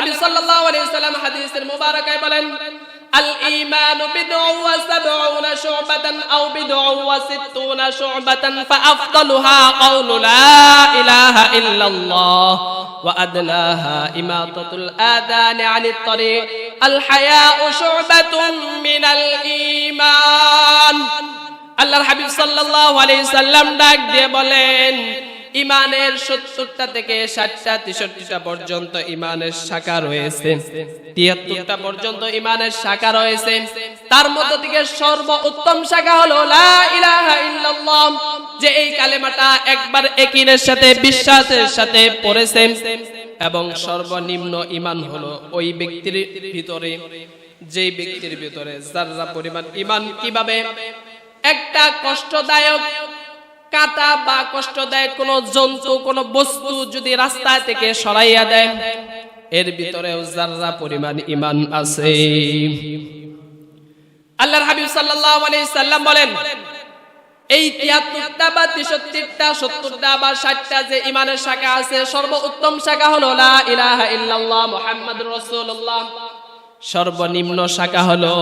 নবী সাল্লাল্লাহু আলাইহি সাল্লাম হাদিসের মুবারাকায় বলেন আল ঈমানু বিদউ ওয়া সাবউনা শুবাতান আও বিদউ ওয়া সিত্তুনা শুবাতান ফাআফদালুহা কওলু লা ইলাহা ইল্লাল্লাহ ওয়া আদনাহা ইমাতাতুল আযানি আনিত তারিক। আল হায়াউ শুবাতুন মিনাল ঈমান আল্লাহর হাবিব সাল্লাল্লাহু আলাইহি সাল্লাম ডাক দিয়ে বলেন ইমানের সত্তরটা থেকে ষাটটা, তেষট্টিটা পর্যন্ত ইমানের শাখা রয়েছে। তিয়াত্তরটা পর্যন্ত ইমানের শাখা রয়েছে। তার মধ্য থেকে সর্ব উত্তম শাখা হলো যে এই কালেমাটা একবার একিনের সাথে, বিশ্বাসের সাথে পড়েছে। এবং সর্বনিম্ন ইমান হলো ওই ব্যক্তির ভিতরে। যে ব্যক্তির ভিতরে যারা পরিমাণ ইমান, কীভাবে? একটা কষ্টদায়ক কাটা বা কষ্টদায়ক কোন জন্তু, কোন বস্তু যদি রাস্তা থেকে সরাইয়া দেয়, এর ভিতরেও যারা পরিমাণ ইমান আছে। আল্লাহর হাবিব সাল্লাল্লাহু আলাইহি সাল্লাম বলেন, এই তিয়াত্তরটা বা তেষট্টিটা, সত্তরটা বা ষাটটা যে ইমানের শাখা আছে, সর্বোত্তম শাখা হলো লা ইলাহা ইল্লাল্লাহ মুহাম্মাদুর রাসূলুল্লাহ। সর্বনিম্ন শাখা হলো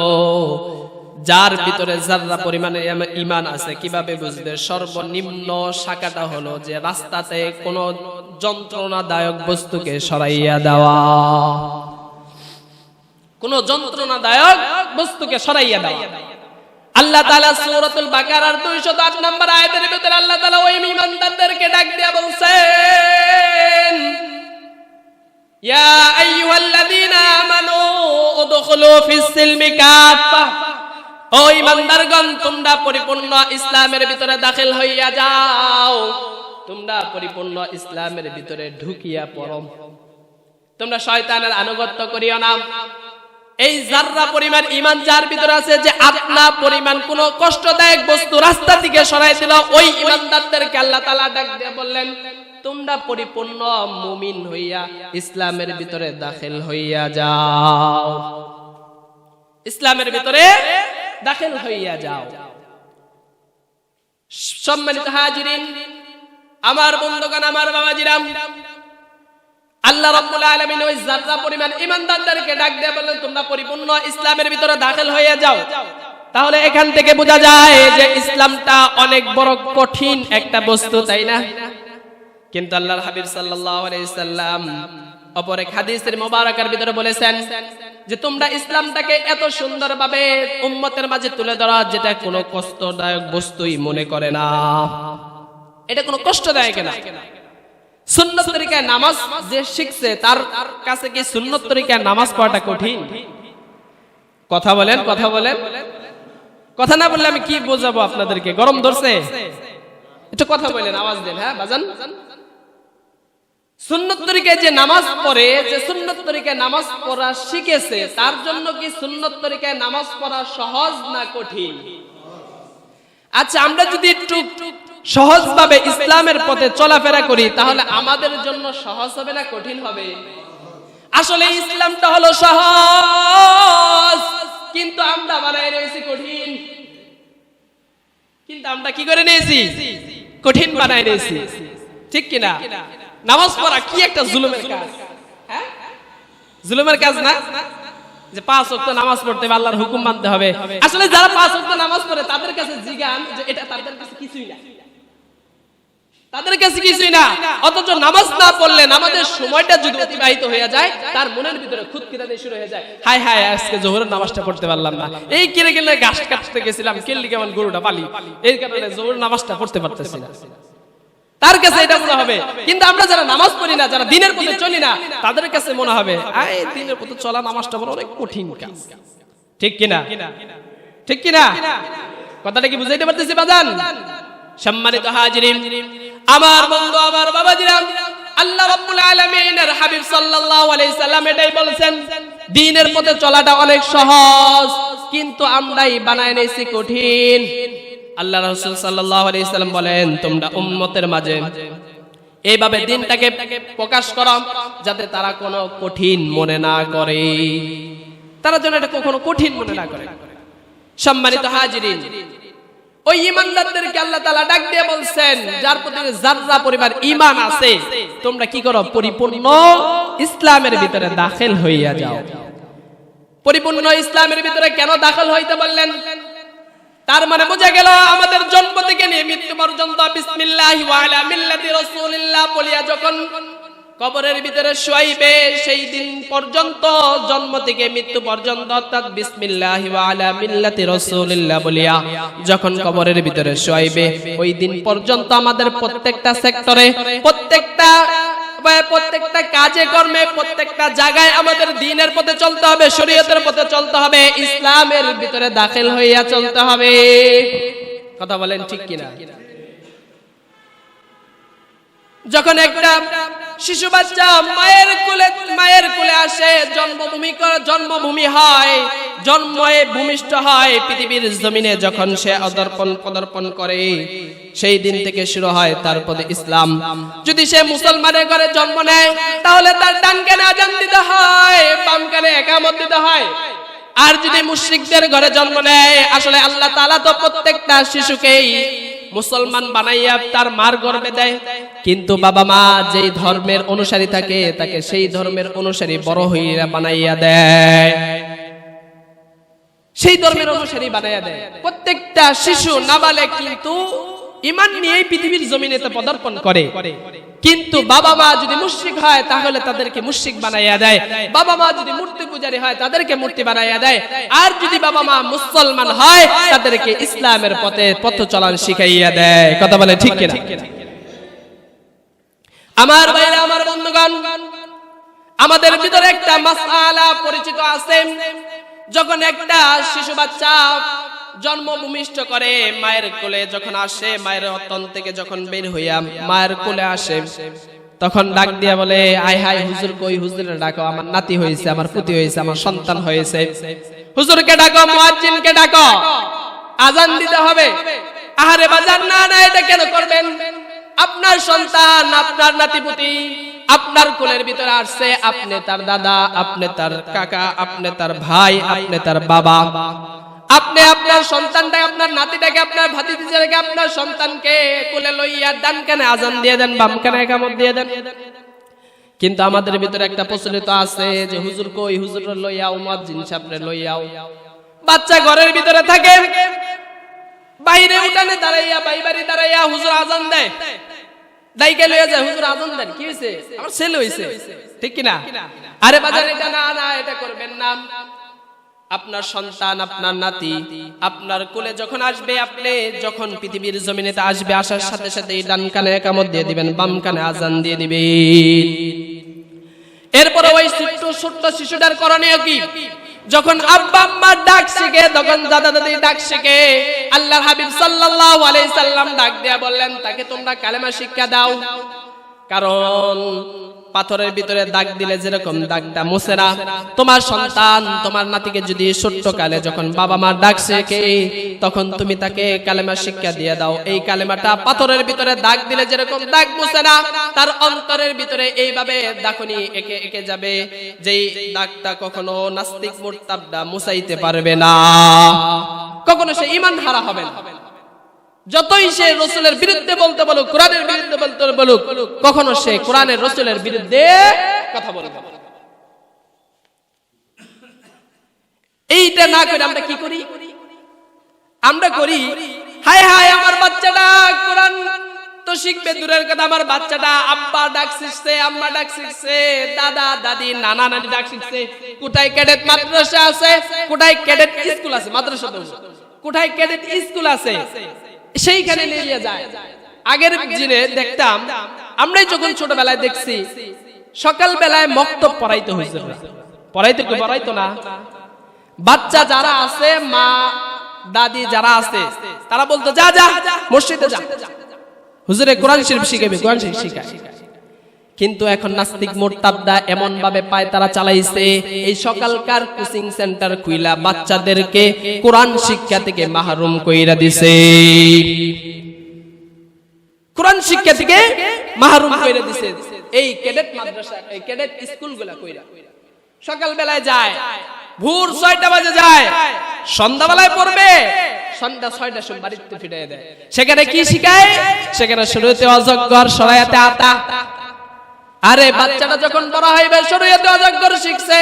যার ভিতরে যারা পরিমাণে ইমান আছে, কীভাবে বুঝবে? সর্বনিম্ন শাখাটা হলো যে রাস্তাতে কোনো যন্ত্রণাদায়ক বস্তুকে সরাইয়া দেওয়া। কোন যন্ত্রণাদায়ক বস্তুকে সরাইয়া দেওয়া। আল্লাহ তাআলা সূরাতুল বাকারার 208 নম্বর আয়াতের ভিতরে আল্লাহ তাআলা ওই ঈমানদারদেরকে ডাক দিয়ে বলছেন, ইয়া আইয়ুহাল্লাযীনা আমানু উদখুলু ফিস সিলমি কাফা ও ইমানদারগণ, তোমরা পরিপূর্ণ ইসলামের ভিতরে দাখিল হইয়া যাও। তোমরা পরিপূর্ণ ইসলামের ভিতরে ঢুকিয়া পড়ো। তোমরা শয়তানের আনুগত্য করিও না। এই জাররা পরিমাণ ইমান যার ভিতরে আছে যে আপনা পরিমাণ কোন কষ্টদায়ক বস্তু রাস্তা থেকে সরাই দিল, ওই ইমানদারদেরকে আল্লাহ তাআলা ডাক দিয়ে বললেন, তোমরা পরিপূর্ণ মুমিন হইয়া ইসলামের ভিতরে দাখিল হইয়া যাও। ইসলামের ভিতরে দাখিল হইয়া যাও। সম্মানিত হাজিরিন, আমার বন্ধুগণ, আমার বাবাজিরাম, আল্লাহ রাব্বুল আলামিন ওই যারা পরিমাণ ঈমানদারদেরকে ডাক দিয়ে বললেন, তোমরা পরিপূর্ণ ইসলামের ভিতরে দাখিল হয়ে যাও। তাহলে এখান থেকে বোঝা যায় যে ইসলামটা অনেক বড় কঠিন একটা বস্তু, তাই না? কিন্তু আল্লাহর হাবিব সাল্লাল্লাহু আলাইহি সাল্লাম অপর এক হাদিসের মোবারকের ভিতরে বলেছেন যে তোমরা ইসলামটাকে এত সুন্দরভাবে উম্মতের মাঝে তুলে ধরা যেটা কোনো কষ্টদায়ক বস্তুই মনে করে না। এটা কোনো কষ্টদায়ক না। যে শিখছে, তার কাছে তরিকায় নামাজ পড়াটা কঠিন? কথা বলেন কথা বলেন। কথা না বললে আমি কি বোঝাবো আপনাদেরকে? গরম ধরছে। একটু কথা বলেন, আওয়াজ দেন হ্যাঁ বাজান। সুন্নত যে নামাজ পড়ে, যে সুন্নত নামাজ পড়া শিখেছে, তার জন্য কি সুন্নত নামাজ পড়া সহজ না কঠিন? আচ্ছা আমরা যদি একটু ইসলামের পথে চলাফেরা করি, তাহলে আমাদের জন্য সহজ হবে না কঠিন হবে? আসলে ইসলামটা হলো সহজ, কিন্তু আমরা বানাই রয়েছি কঠিন। কিন্তু আমরা কি করে নিয়েছি? কঠিন বানাই নিয়েছি। ঠিক কিনা? নামাজ পড়া কি একটা জুলুমের কাজ? হ্যাঁ? জুলুমের কাজ না? যে পাঁচ ওয়াক্ত নামাজ পড়তে হবে আল্লাহর হুকুম মানতে হবে। আসলে যারা পাঁচ ওয়াক্ত নামাজ পড়ে তাদের কাছে জিগান যে এটা তাদের কাছে কিছুই না। তাদের কাছে কিছুই না। অথচ নামাজ না পড়লে নামাজের সময়টা যদি অতিবাহিত হয়ে যায় তার মনের ভিতরে খুদ কিরানি শুরু হয়ে যায়। হাই হাই আজকে জোহরের নামাজটা পড়তে পারলাম না। এই কিরে গেলে গাছ কাটতে গেছিলাম কেললি কেমন গরুটা পালি। এই কারণে জোহরের নামাজটা পড়তে পারতেছি না। তার কাছে এটা মনে হবে। কিন্তু আমরা যারা নামাজ পড়ি না, যারা দিনের পথে চলি না, তাদের কাছে মনে হবে দিনের পথে চলা নামাজটা বড় অনেক কঠিন কাজ। ঠিক কিনা? ঠিক কিনা? কথাটা কি বুঝাইতে পারতেছি, বাজান? সম্মানিত হাজিরিন, আমার বন্ধু, আমার বাবাজিরাম আল্লাহ রাব্বুল আলামিনের হাবিব সাল্লাল্লাহু আলাইহি সাল্লাম এটাই বলেছেন দ্বীনের পথে চলাটা অনেক সহজ, কিন্তু আমরাই বানায় নিয়েছি কঠিন। আল্লাহ রাসূল সাল্লাম বলেন, তোমরা উম্মতের মাঝে এইভাবে দিনটাকে প্রকাশ করো যাতে তারা কোনো কঠিন মনে না করে। তারা যেন এটা কখনো কঠিন মনে না করে। সম্মানিত হাজিরিন, ওই ইমানদারদেরকে আল্লাহ ডাক দিয়ে বলছেন, যার প্রতি পরিবার আছে, তোমরা কি করো? পরিপূর্ণ ইসলামের ভিতরে দাখিল হইয়া যাও। পরিপূর্ণ ইসলামের ভিতরে কেন দাখল হইতে বললেন? তার মানে বোঝা গেল আমাদের জন্ম থেকে নিয়ে মৃত্যু পর্যন্ত বিসমিল্লাহি ওয়া আলা মিল্লাতি রাসূলিল্লাহ বলিয়া যখন কবরের ভিতরে শুয়াইবে, সেই দিন পর্যন্ত জন্ম থেকে মৃত্যু পর্যন্ত অর্থাৎ বিসমিল্লাহি ওয়া আলা মিল্লাতি রাসূলিল্লাহ বলিয়া যখন কবরের ভিতরে শুয়াইবে, ওই দিন পর্যন্ত আমাদের প্রত্যেকটা সেক্টরে, প্রত্যেকটা প্রত্যেকটা কাজে, কর্মে, প্রত্যেকটা জায়গায় আমাদের দিনের পথে চলতে হবে, শরীয়তের পথে চলতে হবে, ইসলামের ভিতরে দাখিল হইয়া চলতে হবে। কথা বলেন ঠিক কিনা? যখন একটা শিশু বাচ্চা মায়ের কোলে মায়ের কোলে আসে, জন্মভূমি জন্মভূমি হয় জন্ময়ে ভূমিষ্ঠ হয়, পৃথিবীর জমিনে যখন সে অদর্পণ পদর্পণ করে, সেই দিন থেকে শুরু হয় তার পদে ইসলাম। যদি সে মুসলমানের ঘরে জন্ম নেয়, তাহলে তার ডান কানে আজান দিতে হয় বাম একামত দিতে হয়। আর যদি মুশরিকদের ঘরে জন্ম নেয়, আসলে আল্লাহ তাআলা তো প্রত্যেকটা শিশুকেই মুসলমান বানাইয়া তার মার গর্বে দেয়। কিন্তু বাবা মা যেই ধর্মের অনুসারী থাকে, তাকে সেই ধর্মের অনুসারী বড় হইয়া বানাইয়া দেয়। সেই ধর্মের অনুসারী বানাইয়া দেয়। প্রত্যেকটা শিশু, নাবালেক কিন্তু ইমান নিয়েই পৃথিবীর জমিনেতে পদার্পণ করে। কিন্তু বাবা মা যদি মুশরিক হয়, তাহলে তাদেরকে মুশরিক বানাইয়া দেয়। বাবা মা যদি মূর্তি পূজারী হয়, তাদেরকে মূর্তি বানাইয়া দেয়। আর যদি বাবা মা মুসলমান হয়, তাদেরকে ইসলামের পথে পথ চলান শিখাইয়া দেয়। কথা বলে ঠিক কিনা? আমার বাইরে আমার বন্ধুগণ, আমাদের ভিতরে একটা মাসালা পরিচিত আছে। যখন একটা শিশু বাচ্চা জন্ম ভূমিষ্ঠ করে, মায়ের কোলে যখন আসে, মায়ের অতন থেকে যখন বের হইয়া মায়ের কোলে আসে, তখন ডাক দিয়া বলে, আয় হাই হুজুর কই? হুজুরের ডাকো, আমার নাতি হয়েছে আমার পুতি হয়েছে আমার সন্তান হয়েছে হুজুরকে ডাকো, মুয়াজ্জিনকে ডাকো, আজান দিতে হবে। আহারে বাজান না না, এটা কেন করবেন? আপনার সন্তান, আপনার নাতিপুতি আপনার কোলের ভিতরে আসছে, আপনি তার দাদা, আপনি তার কাকা, আপনি তার ভাই, আপনি তার বাবা। আপনি আপনার সন্তানটাকে, আপনার নাতিটাকে, আপনার ভাতিজাকে আপনার সন্তানকে কোলে লইয়া ডান কানে, আজান দিয়ে দেন, বাম কানে একামত দিয়ে দেন। কিন্তু আমাদের ভিতরে একটা প্রচলিত আছে যে, হুজুর কই? হুজুর লইয়াও মুয়াজ্জিন সাহেবরে লইয়াও বাচ্চা ঘরের ভিতরে থাকে। বাইরে উঠানে দাঁড়াইয়া বাই বাড়ি দাঁড়াইয়া হুজুর আজান দেয়। দাইকে লইয়া যায় হুজুর দেন কি হইছে? আমার ছেলে হইছে। ঠিক কি না আরে বাজার এটা না না এটা করবেন না। আপনার সন্তান আপনার নাতি আপনার কোলে যখন আসবে আপনি যখন পৃথিবীর জমিনেতে আসবে আসার সাথে সাথে এই ডান কানে একামত দিয়ে দিবেন বাম কানে আজান দিয়ে দিবেন। এরপরে ওই ছোট্ট ছোট্ট শিশুটার করণীয় কি? যখন আব্বা আম্মা ডাক শিখে, তখন দাদা দাদি ডাক শিখে আল্লাহ হাবিব সাল্লাল্লাহু আলাইহি সাল্লাম ডাক দেয়া বললেন, তাকে তোমরা কালেমা শিক্ষা দাও। কারণ পাথরের ভিতরে দাগ দিলে যেরকম দাগটা মুছে না তোমার সন্তান, তোমার নাতিকে যদি ছোট্ট কালে যখন বাবা মার ডাক শেখে তখন তুমি তাকে কালেমা শিক্ষা দিয়ে দাও। এই কালেমাটা পাথরের ভিতরে দাগ দিলে যেরকম দাগ মুছে না তার অন্তরের ভিতরে এইভাবে দাখনি একে একে যাবে, যেই দাগটা কখনো নাস্তিক মুরতাবটা মুছাইতে পারবে না। কখনো সে ইমান হারা হবে না। যতই সে রসুলের বিরুদ্ধে বলতে বলুক, কোরআনের বিরুদ্ধে বলতে বলুক, কখনো সে কোরআনের রসুলের বিরুদ্ধে কথা বলবে এইটা না করে আমরা কি করি? আমরা করি, হায় হায় আমার বাচ্চাটা, কোরআন তো শিখবে, দূরের কথা, আমার বাচ্চাটা আব্বা ডাক শিখছে, আম্মা ডাক শিখছে, দাদা, দাদি, নানা, নানি ডাক শিখছে। কোথায় ক্যাডেট মাদ্রাসা আছে? কোথায় ক্যাডেট স্কুল আছে? মাদ্রাসা কোথায় ক্যাডেট স্কুল আছে? সেইখানে নিয়ে যায়। আগের দিনে দেখতাম, আমরাই যখন ছোটবেলায় দেখছি সকাল বেলায় মক্তব পড়াইতে হয়েছে পড়াইতে কি পড়াইতো না? বাচ্চা যারা আছে, মা, দাদি যারা আছে, তারা বলতো, যা যা, মসজিদে যা। হুজুরে কোরআন শরীফ শিখাবে কোরআন শরীফ শিখায়। কিন্তু এখন নাস্তিক মোরতাবদা এমন ভাবে পায় তারা চালাইছে। এই সকালকার কোচিং সেন্টার খুইলা বাচ্চাদেরকে কোরআন শিক্ষা থেকে মাহরুম কইরা দিছে। কোরআন শিক্ষা থেকে মাহরুম কইরা দিছে। এই ক্যাডেট মাদ্রাসা, এই ক্যাডেট স্কুলগুলা কইরা। সকাল বেলায় যায়, ভোর ছয়টা বাজে যায়, সন্ধ্যাবেলায় পড়বে, সন্ধ্যা ছয়টার সময় বাড়িতে ফিরে দেয়। সেখানে কি শিখায়? সেখানে শুরুতে অজগর সরাইতে আতা। আরে বাচ্চাটা যখন বড় হইবে শরীয়তে অজাগর শিখছে।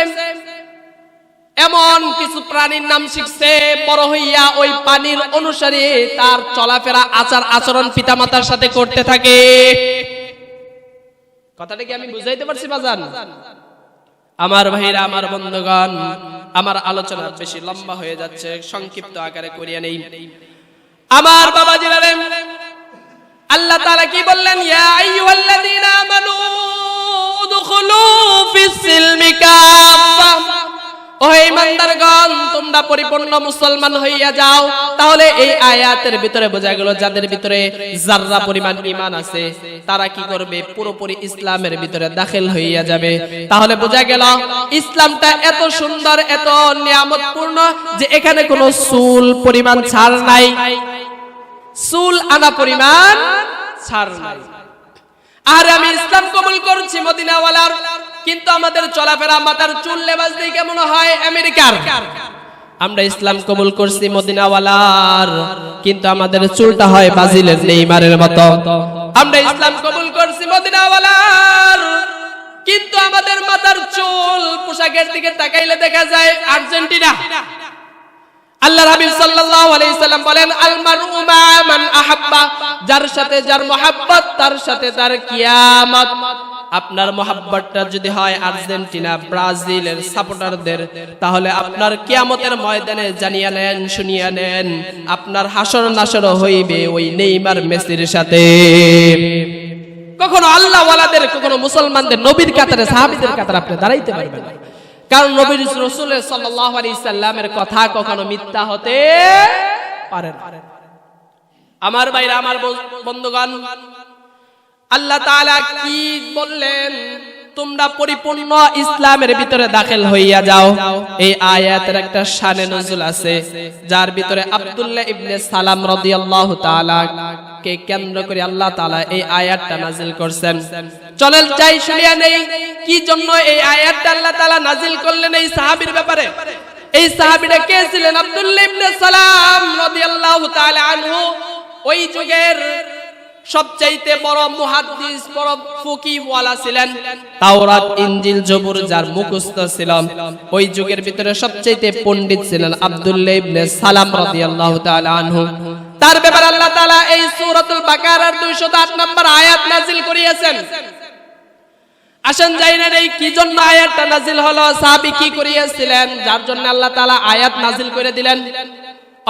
এমন কিছু প্রাণীর নাম শিখছে, বড় হইয়া ওই পানির অনুসারে তার চলাফেরা, আচার, আচরণ পিতামাতার সাথে করতে থাকে। কথাটা কি আমি বুঝাইতে পারছি, বাজান? আমার ভাইরা, আমার বন্ধুগণ, আমার আলোচনা বেশি লম্বা হয়ে যাচ্ছে, সংক্ষিপ্ত আকারে করিয়া নেই। আমার বাবা জিরালেন আল্লাহ তাআলা কি বললেন? ইয়া আইয়ুহাল্লাযীনা আমানু তোমরা পরিপূর্ণ মুসলমান হইয়া যাও। তাহলে এই আয়াতের ভিতরে বোঝা গেল, যাদের ভিতরে জাররা পরিমাণ ঈমান আছে, তারা কি করবে? পুরোপুরি ইসলামের ভিতরে দাখিল হইয়া যাবে। তাহলে বোঝা গেল, ইসলামটা এত সুন্দর, এত নিয়ামতপূর্ণ যে এখানে কোনো চুল পরিমাণ ছাড় নাই। চুল আনা পরিমাণ ছাড় নাই। আর আমি ইসলাম কবুল করছি মদিনাওয়ালার, কিন্তু আমাদের চলাফেরা মাথার চুল লেবাস দিয়ে কেমন হয় আমেরিকার? আমরা ইসলাম কবুল করছি মদিনাওয়ালার, কিন্তু আমাদের চুলটা হয় ব্রাজিলের নেইমারের মতো। আমরা ইসলাম কবুল করছি মদিনাওয়ালার, কিন্তু আমাদের মাথার চুল পোশাকের দিকে তাকাইলে দেখা যায় আর্জেন্টিনা। আল্লাহর হাবিব সাল্লাল্লাহু আলাইহি সাল্লাম বলেন আল মারউ মা মান আহাব্বা, যার সাথে যার মহাব্বত, তার সাথে তার কিয়ামত আপনার মহাব্বতটা যদি হয় আর্জেন্টিনা, ব্রাজিলের সাপোর্টারদের, তাহলে আপনার কিয়ামতের ময়দানে জানিয়ে নেন, শুনিয়ে নেন, আপনার হাসর নাসর হইবে ওই নেইমার মেসির সাথে কখনো আল্লাহ ওয়ালাদের কখনো মুসলমানদের, নবীর কাতারে, সাহাবীদের কাতারে আপনি দাঁড়াইতে পারবেন না। কারণ নবীর রসুলের সাল্লাল্লাহু আলাইহি সাল্লামের কথা কখনো মিথ্যা হতে পারে আমার বাইরে আমার বন্ধ- বন্ধুগণ, আল্লাহ কি বললেন? তোমরা পরিপূর্ণ ইসলামের ভিতরে দাখিল হইয়া যাও। এই আয়াতের একটা শানে নজুল আছে, যার ভিতরে আব্দুল্লাহ ইবনে সালাম রাদিয়াল্লাহু তাআলা কে কেন্দ্র করে আল্লাহ তাআলা এই আয়াতটা নাজিল করছেন। চলেন যাই, শুনিয়া নেই। কি জন্য এই আয়াতটা আল্লাহ তাআলা নাজিল করলেন এই সাহাবীর ব্যাপারে? এই সাহাবীটা কে ছিলেন? আব্দুল্লাহ ইবনে সালাম রাদিয়াল্লাহু তাআলা আনহু। ওই যুগের সবচাইতে বড় মুহাদ্দিস, বড় ফকিহওয়ালা ছিলেন। তাওরাত ইনজিল জবুর যার মুখস্থ ছিল। ওই যুগের ভিতরে সবচাইতে পণ্ডিত ছিলেন আব্দুল্লাহ ইবনে সালাম রাদিয়াল্লাহু তাআলা আনহু। তার ব্যাপারে আল্লাহ তাআলা এই সূরাতুল বাকারার 208 নম্বর আয়াত নাযিল করিয়েছেন। আসেন যাই না এই কি জন্য আয়াতটা নাজিল হলো? সাহাবী কি করিয়েছিলেন? যার জন্য আল্লাহ তাআলা আয়াত নাজিল করে দিলেন।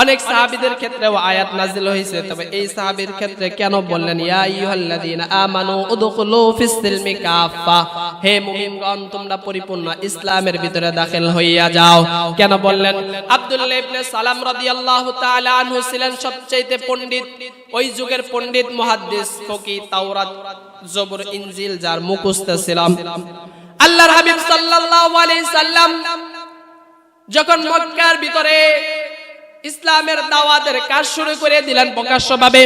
অনেক সাহাবীদের ক্ষেত্রেও আয়াত নাজিল হয়েছে তবে এই সাহাবীর ক্ষেত্রে কেন বললেন, ইয়া আইয়ুহাল্লাযীনা আমানু উদখুলু ফিস সিলমি কাফা হে মুমিনগণ, তোমরা পরিপূর্ণ ইসলামের ভিতরে দাখিল হইয়া যাও। কেন বললেন, আব্দুল্লাহ ইবনে সালাম রাদিয়াল্লাহু তাআলা আনহু ছিলেন সবচেয়ে পণ্ডিত, ওই যুগের পণ্ডিত, মুহাদ্দিস ফকি তাওরাত। জবর ইনজিল যার মুখস্থ ছিলাম। আল্লাহর হাবিব সাল্লাল্লাহু আলাইহি সাল্লাম যখন মক্কার ভিতরে ইসলামের দাওয়াতের কাজ শুরু করে দিলেন প্রকাশ্যভাবে।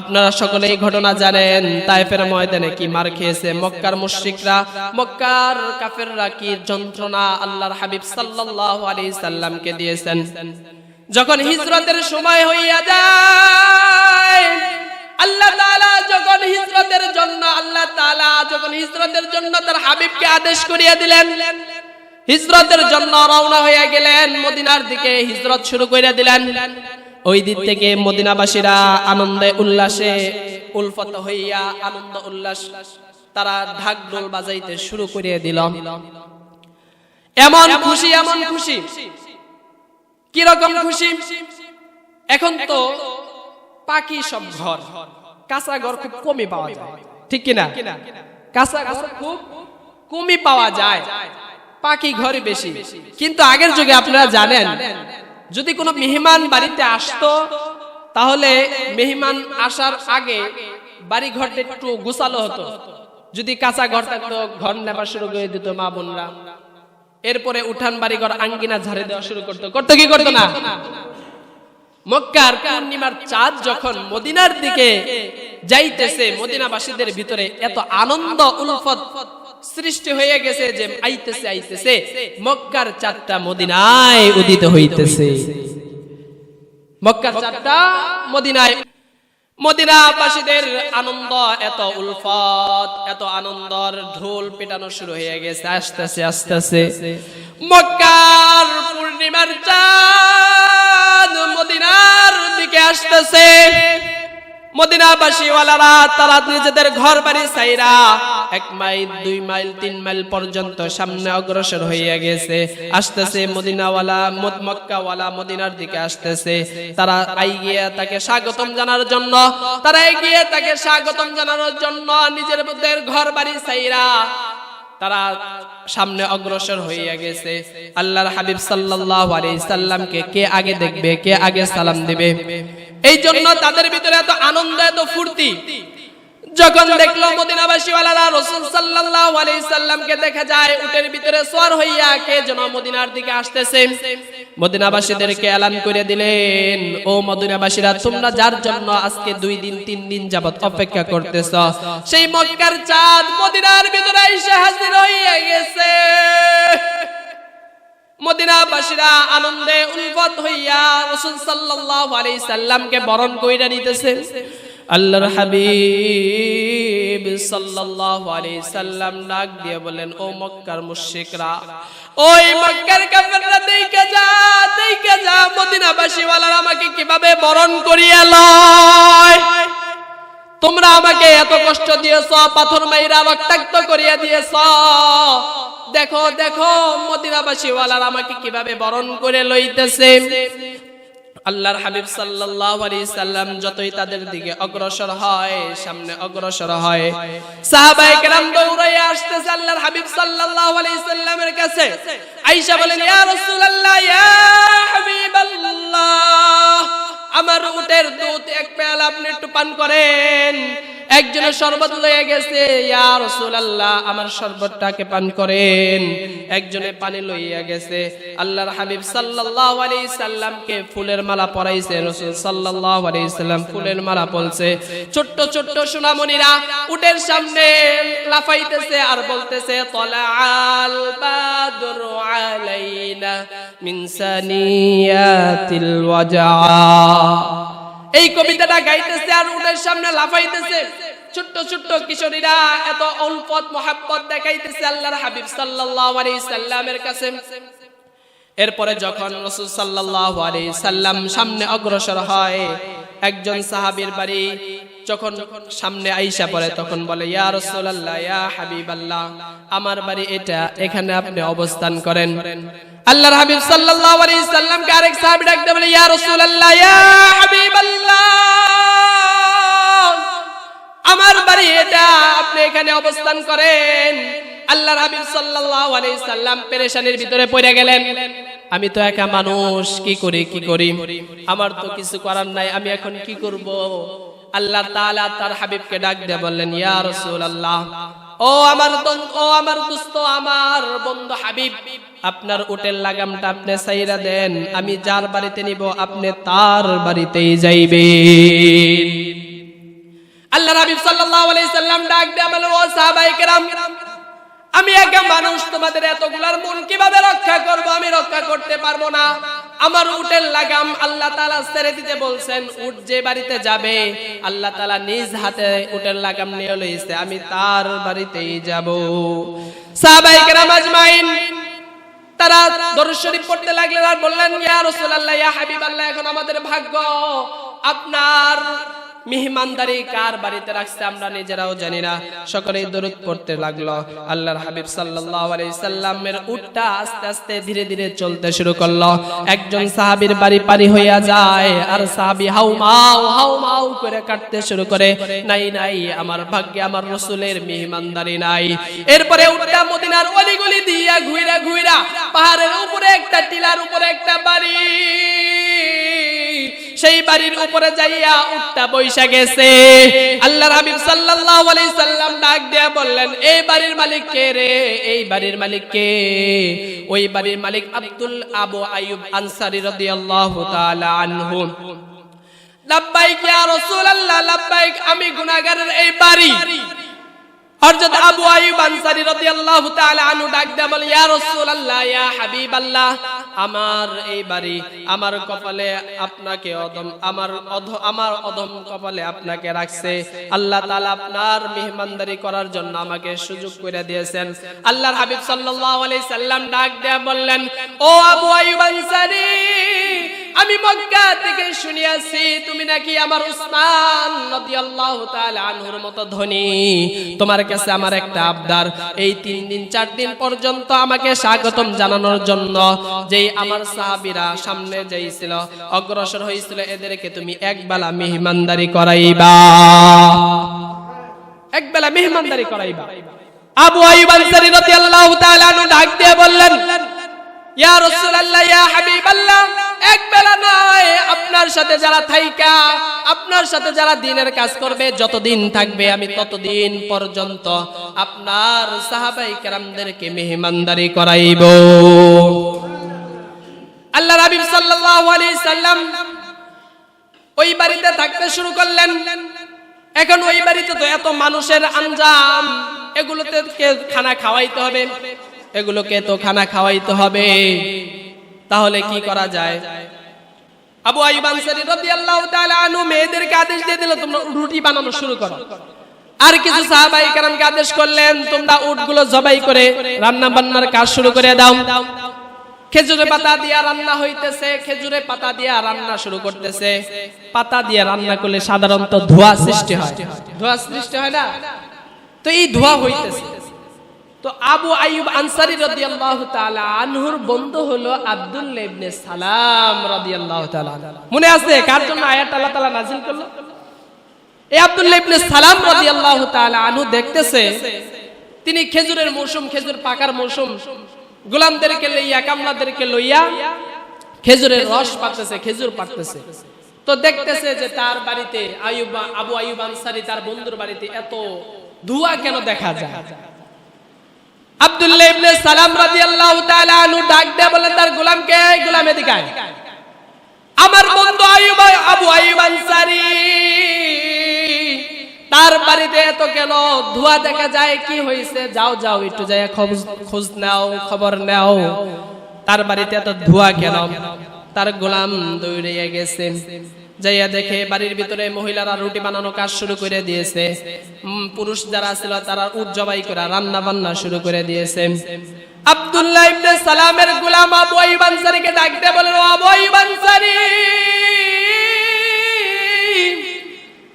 আপনারা সকলে এই ঘটনা জানেন তাইফের ময়দানে কি মার খেয়েছে মক্কার মুশরিকরা মক্কার কাফেররা কি যন্ত্রণা আল্লাহর হাবিব সাল্লাল্লাহু আলাইহি সাল্লামকে দিয়েছেন। যখন হিজরতের সময় হইয়া যায় করিয়া আনন্দে উল্লাসে উলফত হইয়া আনন্দ উল্লাস তারা ঢাক ঢোল বাজাইতে শুরু করে দিল। এমন খুশি এমন খুশি। কি রকম খুশি? এখন তো পাকি সব ঘর। কাঁচা ঘর খুব কমই পাওয়া যায়। ঠিক কিনা? কাঁচা ঘর খুব কমই পাওয়া যায়। পাকি ঘরে বেশি। কিন্তু আগের যুগে আপনারা জানেন যদি কোনো মেহমান বাড়িতে আসতো তাহলে মেহমান আসার আগে বাড়ি ঘরটা একটু গোছালো হতো। যদি কাঁচা ঘর থাকতো ঘর নেবার শুরু করে দিত মা বোনরা। এরপরে উঠান বাড়ি ঘর আঙ্গিনা ঝাড়ে দেওয়া শুরু করতো। করতো কি করতো না? মক্কার পূর্ণিমার চাঁদ যখন মদিনার দিকে যাইতেছে, মদিনাবাসীদের ভিতরে এত আনন্দ, উলফত সৃষ্টি হয়ে গেছে যে আইতেছে আইতেছে। মক্কার চাঁদটা মদিনায় উদিত হইতেছে। মক্কার চাঁদটা মদিনায় মদিনাবাসীদের আনন্দ এত উলফত, এত আনন্দর ঢোল পেটানো শুরু হয়ে গেছে আস্তে আস্তে আস্তে আস্তে মক্কার পূর্ণিমার চাঁদ মদিনার দিকে আসতেছে। আসতেছে মদিনাওয়ালা, মদ মক্কাওয়ালা মদিনার দিকে আসতেছে। তারা আইগিয়ে তাকে স্বাগতম জানার জন্য, তারা এগিয়ে তাকে স্বাগতম জানানোর জন্য নিজের ঘর বাড়ি সাইরা তারা সামনে অগ্রসর হইয়া গেছে। আল্লাহর হাবিব সাল্লাহ আলাইহি সাল্লামকে কে আগে দেখবে, কে আগে সালাম দিবে? এই জন্য তাদের ভিতরে এত আনন্দ, এত ফুর্তি। যখন দেখল মদিনাবাসী ওয়ালারা রাসূল সাল্লাল্লাহু আলাইহি সাল্লামকে দেখা যায়, উটের ভিতরে সওয়ার হইয়া কে যেন মদিনার দিকে আসতেছে। মদিনাবাসীদেরকে এলান করে দিলেন, ও মদিনাবাসীরা, তোমরা যার জন্য আজকে দুই দিন, তিন দিন যাবত অপেক্ষা করতেছ, সেই মক্কার চাঁদ মদিনার ভিতরে এসে হাজির হইয়া গেছে। মদিনাবাসীরা আনন্দে উলফত হইয়া রাসূল সাল্লাল্লাহু আলাইহি সাল্লামকে বরণ কইরা নিতেছে। আল্লাহর হাবিব সাল্লাল্লাহু আলাইহি সাল্লাম ডাক দিয়ে বলেন, ও মক্কার মুশরিকরা, ওই মক্কার কাফেররা দেইকে যা দেইকে যা মদিনাবাসী ওয়ালারা আমাকে কীভাবে বরণ করিয়া লয়? তোমরা আমাকে এত কষ্ট দিয়েছ, পাথর মাইরা রক্তাক্ত করিয়া দিয়েছ। দেখো দেখো মদিনাবাসী ওয়ালার আমাকে কীভাবে বরণ করে লইতেছে? আল্লাহর হাবিব সাল্লাল্লাহু আলাইহি সাল্লাম যতই তাদের দিকে অগ্রসর হয়, সামনে অগ্রসর হয়। সাহাবায়ে কেরাম দৌড়াইয়া আসতেছে আল্লাহর হাবিব সাল্লাল্লাহু আলাইহি সাল্লামের কাছে। আয়েশা বলেন, ইয়া রাসূলুল্লাহ, ইয়া হাবিবাল্লাহ, আমার উটের দুধ এক পেয়ালা আপনি একটু পান করেন। একজনের শরবত লয়ে গেছে, ইয়া রাসূলুল্লাহ, আমার শরবতটাকে পান করেন? একজনে পানি লইয়া গেছে, আল্লাহর হাবিব সাল্লাল্লাহু আলাইহি সাল্লামকে ফুলের মালা পরাইছে? রাসূল সাল্লাল্লাহু আলাইহি সাল্লাম ফুলের মালা পলছে ছোট্ট ছোট্ট সোনামণিরা, উটের সামনে লাফাইতেছে আর বলতেছে, তলাআল বাদরু আলাইনা মিন সানিয়াতিল ওয়াজা। এই কবিতাটা গাইতেছে আর উটের সামনে লাফাইতেছে। ছোট্ট ছোট্ট কিশোরীরা এত অল্পত মোহাব্বত দেখাইতেছে আল্লাহর হাবিব সাল্লাল্লাহু আলাইহি সাল্লামের কাছে। এরপরে যখন রাসূল সাল্লাল্লাহু আলাইহি সাল্লাম সামনে অগ্রসর হয়, একজন সাহাবীর বাড়ি যখন সামনে আইসা পড়ে, তখন বলে, ইয়া রাসূলুল্লাহ, ইয়া হাবিবাল্লাহ, আমার বাড়ি এটা, এখানে আপনি অবস্থান করেন। আল্লাহর হাবিব সাল্লাল্লাহু আলাইহি সাল্লামকে আরেক সাহাবী ডাকতে বলে, ইয়া রাসূলুল্লাহ, ইয়া হাবিবাল্লাহ, আমার বাড়ি এটা, আপনি এখানে অবস্থান করেন। আল্লাহর হাবিব সাল্লাল্লাহু আলাইহি সাল্লাম পেরেশানির ভিতরে পড়ে গেলেন। আমি তো একা মানুষ, কি করি কি করি? আমার তো কিছু করার নাই, আমি এখন কি করব? আল্লাহ তাআলা তার হাবিবকে ডাক দিয়ে বললেন, ইয়া রাসূলুল্লাহ ও আমার ও আমার দোস্ত, আমার বন্ধু হাবিব, আপনার উটের লাগামটা আপনি সাইরা দেন, আমি যার বাড়িতে নিব, আপনি তার বাড়িতেই যাইবেন। আল্লাহ রাবিব সাল্লাল্লাহু আলাইহি সাল্লাম ডাক দিয়ে বলেন ও সাহাবায়ে কেরাম, আমি একা মানুষ, তোমাদের এতগুলার মন কীভাবে রক্ষা করব? আমি রক্ষা করতে পারব না। আমার উটের লাগাম আল্লাহ তালা ছেড়ে দিতে বলছেন, উট যে বাড়িতে যাবে, আল্লাহ তালা নিজ হাতে উটের লাগাম নিয়ে লইছে, আমি তার বাড়িতেই যাব। তারা লাগলেন আর বললেন হাবিবাল্লাহ, এখন আমাদের ভাগ্য আপনার মেহমানদারি কার বাড়িতে রাখছে আমরা নিজেরাও জানি না। সকলেই দরুদ পড়তে লাগল। আল্লাহর হাবিব সাল্লাল্লাহু আলাইহি সাল্লামের উটটা আস্তে আস্তে ধীরে ধীরে চলতে শুরু করল। একজন সাহাবীর বাড়ি পারি হইয়া যায় আর সাহাবী হাউমাউ হাউমাউ করে কাটতে শুরু করে। নাই নাই, আমার ভাগ্যে আমার রসুলের মেহমানদারি নাই। এরপরে উটটা মদিনার অলিগলি দিয়া ঘুইরা ঘুইরা পাহাড়ের উপরে একটা টিলার উপরে একটা বাড়ি সেই বাড়ির উপরে যাইয়া উঠটা বৈশা গেছে। আল্লাহর হাবিব সাল্লাল্লাহু আলাইহি সাল্লাম ডাক দিয়া বললেন, এই বাড়ির মালিক কে রে? এই বাড়ির মালিক কে? ওই বাড়ির মালিক আব্দুল আবু আইয়ুব আনসারী রাদিয়াল্লাহু তাআলা আনহু। লাব্বাইক আমি গুনাহগারের এই বাড়ি। হযরত আবু আইয়ুব আনসারী রাদিয়াল্লাহু তাআলা আনহু ডাক দেয়া বলে, ইয়া রাসূলুল্লাহ, ইয়া হাবিবাল্লাহ, আমার এই বাড়ি, আমার কপালে আপনাকে অদম আমার আমার অধম কপালে আপনাকে রাখছে। আল্লাহ তাআলা আপনার মেহমানদারি করার জন্য আমাকে সুযোগ করে দিয়েছেন। আল্লাহর হাবিব সাল্লাল্লাহু আলাইহি সাল্লাম ডাক দেয়া বললেন, ও আবু আইয়ুব আনসারী, আমি মক্কা থেকে শুনিয়াছি, তুমি নাকি আমার উসমান রাদিয়াল্লাহু তাআলা আনহুর মতো ধনী। তোমার কাছে আমার একটা আবদার। এই তিন দিন, চার দিন পর্যন্ত আমাকে স্বাগতম জানানোর জন্য যেই আমার সাহাবিরা সামনে যেই ছিল অগ্রসর হয়েছিল এদেরকে তুমি একবেলা মেহমানদারি করাইবা। একবেলা মেহমানদারি করাইবা। আবু আইয়ুব আনসারী রাদিয়াল্লাহু তাআলা আনহু ডাক দিয়ে বললেন ইয়া রাসূলুল্লাহ, ইয়া হাবিবাল্লাহ, এক বেলা নয়, আপনার সাথে যারা থাইকা, আপনার সাথে যারা দিনের কাজ করবে, যতদিন থাকবে আমি ততদিন পর্যন্ত আপনার সাহাবাই কেরামদেরকে মেহমানদারি করাইব। আল্লাহ রাবিব সাল্লাল্লাহু আলাইহি সাল্লাম ওই বাড়িতে থাকতে শুরু করলেন। এখন ওই বাড়িতে তো এত মানুষের আঞ্জাম, এগুলোতে খানা খাওয়াইতে হবে। এগুলোকে তো খানা খাওয়াইতে হবে। তাহলে কি করা যায়? আবু আইয়ুব আনসারী রাদিয়াল্লাহু তাআলা আনহু মেয়েদেরকে আদেশ দিয়ে দিল, তোমরা রুটি বানানো শুরু করো। আর কিছু সাহাবাই কেরামকে আদেশ করলেন, তোমরা উটগুলো জবাই করে রান্না বান্নার কাজ শুরু করে দাও। খেজুরে পাতা দিয়া রান্না হইতেছে খেজুরে পাতা দিয়া রান্না শুরু করতেছে। পাতা দিয়া রান্না করলে সাধারণত ধোঁয়া সৃষ্টি হয়। ধোঁয়া সৃষ্টি হয় না? তো এই ধোঁয়া হইতেছে। তো আবু আইয়ুব আনসারী রাদিয়াল্লাহু তাআলা আনহুর বন্ধু হলো আব্দুল্লাহ ইবনে সালাম রাদিয়াল্লাহু তাআলা মনে আছে কার জন্য আয়াত আল্লাহ তাআলা নাযিল করল? এই আব্দুল্লাহ ইবনে সালাম রাদিয়াল্লাহু তাআলা আনহু দেখতেছে তিনি খেজুরের মৌসুম খেজুর পাকার মৌসুম গোলামদেরকে লইয়া কামলাদেরকে লইয়া খেজুরের রস পাচ্ছে খেজুর পাড়তেছে তো দেখতেছে যে তার বাড়িতে আয়ুব আবু আয়ুব আনসারি তার বন্ধুর বাড়িতে এত ধোঁয়া কেন দেখা যায়? আব্দুল্লাহ ইবনে সালাম রাদিয়াল্লাহু তাআলা আনহু ডাক দেয়া বলে তার গোলামকে এই গোলাম এদিকে আয়। আমার বন্ধু আয়ুব আবু আয়ুব আনসারী, তার বাড়িতে এত কেন? ধোঁয়া দেখা যায়, কি হয়েছে যাও যাও, একটু যাই খোঁজ খোঁজ নাও, খবর নাও। তার বাড়িতে এত ধোঁয়া কেন? তার গোলাম দৌড়ে গেছে। যাইয়া দেখে বাড়ির ভিতরে মহিলারা রুটি বানানো কাজ শুরু করে দিয়েছে। পুরুষ যারা ছিল তারা উট জবাই করে রান্না বান্না শুরু করে দিয়েছে। আব্দুল্লাহ ইবনে সালামের গোলাম আবু আইয়ুব আনসারীকে ডাকতে বলেন "ও আবু আইয়ুব আনসারী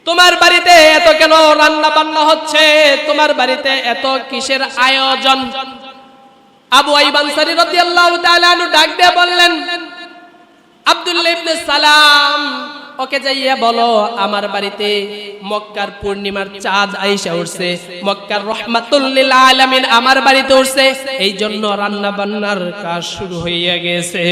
তোমার বাড়িতে এত কেন রান্না বান্না হচ্ছে? তোমার বাড়িতে এত কিসের আয়োজন? আবু আইব আনসারী রাদিয়াল্লাহু তাআলা ডাক দিয়ে বললেন, আব্দুল্লাহ ইবনে সালাম ওকে যাইয়া বলো, আমার বাড়িতে মক্কার পূর্ণিমার চাঁদ আইসা উঠছে। মক্কার রহমাতুল্লিল আলামিন আমার বাড়িতে উঠছে। এই জন্য রান্না বান্নার কাজ শুরু হইয়া গেছে।